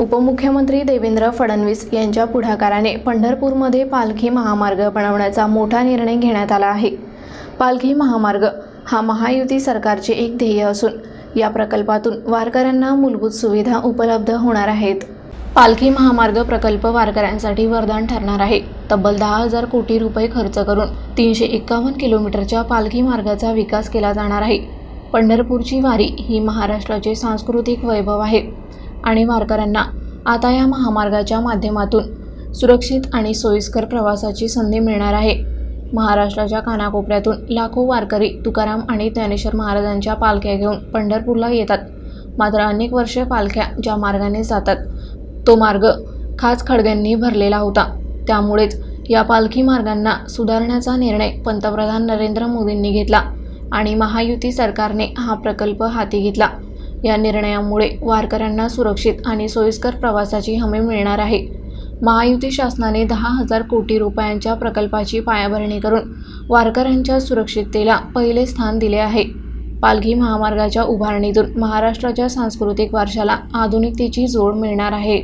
उपमुख्यमंत्री देवेंद्र फडणवीस यांच्या पुढाकाराने पंढरपूरमध्ये पालखी महामार्ग बनवण्याचा मोठा निर्णय घेण्यात आला आहे. पालखी महामार्ग हा महायुती सरकारचे एक ध्येय असून या प्रकल्पातून वारकऱ्यांना मूलभूत सुविधा उपलब्ध होणार आहेत. पालखी महामार्ग प्रकल्प वारकऱ्यांसाठी वरदान ठरणार आहे. तब्बल दहा हजार कोटी रुपये खर्च करून तीनशे एक्कावन्न किलोमीटरच्या पालखी मार्गाचा विकास केला जाणार आहे. पंढरपूरची वारी ही महाराष्ट्राचे सांस्कृतिक वैभव आहे. आणि वारकऱ्यांना आता या महामार्गाच्या माध्यमातून सुरक्षित आणि सोयीस्कर प्रवासाची संधी मिळणार आहे. महाराष्ट्राच्या कानाकोपऱ्यातून लाखो वारकरी तुकाराम आणि ज्ञानेश्वर महाराजांच्या पालख्या घेऊन पंढरपूरला येतात. मात्र अनेक वर्षे पालख्या ज्या मार्गाने जातात तो मार्ग खास खडग्यांनी भरलेला होता. त्यामुळेच या पालखी मार्गांना सुधारण्याचा निर्णय पंतप्रधान नरेंद्र मोदींनी घेतला आणि महायुती सरकारने हा प्रकल्प हाती घेतला. या निर्णयामुळे वारकऱ्यांना सुरक्षित आणि सोयीस्कर प्रवासाची हमी मिळणार आहे. महायुती शासनाने दहा हजार कोटी रुपयांच्या प्रकल्पाची पायाभरणी करून वारकऱ्यांच्या सुरक्षिततेला पहिले स्थान दिले आहे. पालघी महामार्गाच्या उभारणीतून महाराष्ट्राच्या सांस्कृतिक वारशाला आधुनिकतेची जोड मिळणार आहे.